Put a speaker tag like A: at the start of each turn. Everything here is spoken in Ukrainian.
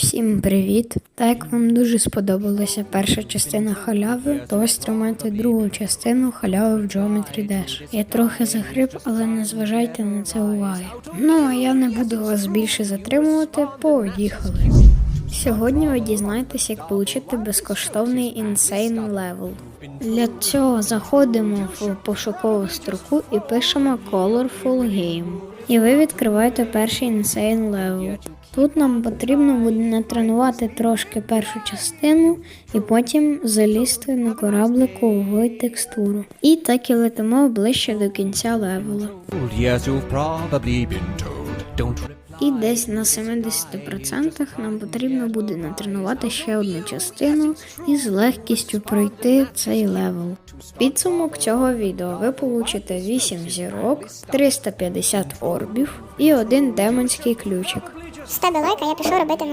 A: Всім привіт! Так як вам дуже сподобалася перша частина халяви, то ось тримайте другу частину халяви в Geometry Dash. Я трохи захрип, але не зважайте на це уваги. Ну а я не буду вас більше затримувати, поїхали. Сьогодні ви дізнаєтесь, як отримати безкоштовний Insane Level. Для цього заходимо в пошукову строку і пишемо Colorful Game. І ви відкриваєте перший Insane Level. Тут нам потрібно буде натренувати трошки першу частину і потім залізти на кораблику в текстуру. І так і летимо ближче до кінця левела. І десь на 70% нам потрібно буде натренувати ще одну частину і з легкістю пройти цей левел. Підсумок цього відео ви получите 8 зірок, 350 орбів і один демонський ключик.
B: З тебе лайка, я пішов робити